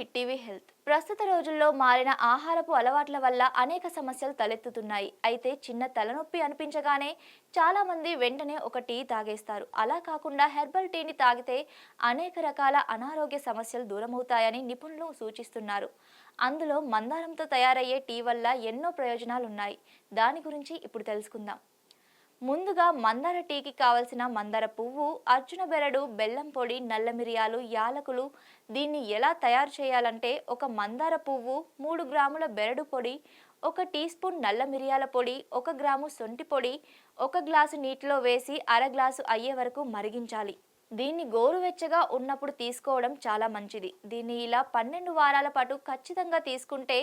Hit TV health. ప్రస్తుత రోజుల్లో మారిన ఆహారపు అలవాట్ల వల్ల అనేక సమస్యలు తలెత్తుతున్నాయి. అయితే చిన్న తలనొప్పి అనిపించగానే చాలా మంది వెంటనే ఒక టీ తాగేస్తారు. అలా కాకుండా హెర్బల్ టీని తాగితే అనేక రకాల అనారోగ్య సమస్యలు దూరమవుతాయని నిపుణులు సూచిస్తున్నారు. అందులో మందారంతో తయారయ్యే టీ వల్ల ఎన్నో ప్రయోజనాలు ఉన్నాయి దాని గురించి ఇప్పుడు తెలుసుకుందాం. ముందుగా మందార టీకి కావలసిన మందార పువ్వు అర్జున బెరడు బెల్లం పొడి నల్ల మిరియాలు యాలకులు దీన్ని ఎలా తయారు చేయాలంటే ఒక మందార పువ్వు మూడు గ్రాముల బెరడు పొడి ఒక టీ స్పూన్ నల్ల మిరియాల పొడి ఒక గ్రాము సొంటి పొడి ఒక గ్లాసు నీటిలో వేసి అర గ్లాసు అయ్యే వరకు మరిగించాలి. దీన్ని గోరువెచ్చగా ఉన్నప్పుడు తీసుకోవడం చాలా మంచిది. దీన్ని ఇలా పన్నెండు వారాల పాటు ఖచ్చితంగా తీసుకుంటే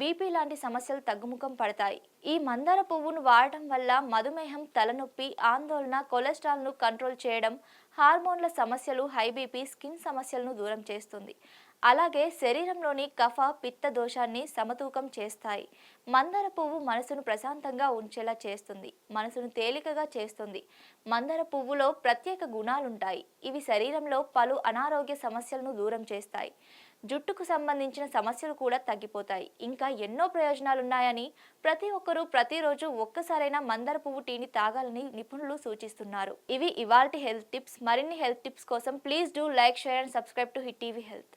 బీపీ లాంటి సమస్యలు తగ్గుముఖం పడతాయి. ఈ మందార పువ్వును వాడటం వల్ల మధుమేహం తలనొప్పి ఆందోళన కొలెస్ట్రాల్ను కంట్రోల్ చేయడం హార్మోన్ల సమస్యలు హై బీపీ స్కిన్ సమస్యలను దూరం చేస్తుంది. అలాగే శరీరంలోని కఫ పిత్త దోషాన్ని సమతూకం చేస్తాయి. మందార పువ్వు మనసును ప్రశాంతంగా ఉంచేలా చేస్తుంది. మనసును తేలికగా చేస్తుంది. మందార పువ్వులో ప్రత్యేక గుణాలుంటాయి. ఇవి శరీరంలో పలు అనారోగ్య సమస్యలను దూరం చేస్తాయి. జుట్టుకు సంబంధించిన సమస్యలు కూడా తగ్గిపోతాయి. ఇంకా ఎన్నో ప్రయోజనాలున్నాయని ప్రతి ఒక్కరూ ప్రతిరోజు ఒక్కసారైనా మందార పువ్వు టీని తాగాలని నిపుణులు సూచిస్తున్నారు. ఇవి ఇవాల్టి హెల్త్ టిప్స్. మరిన్ని హెల్త్ టిప్స్ కోసం please do like share and subscribe to hit TV health.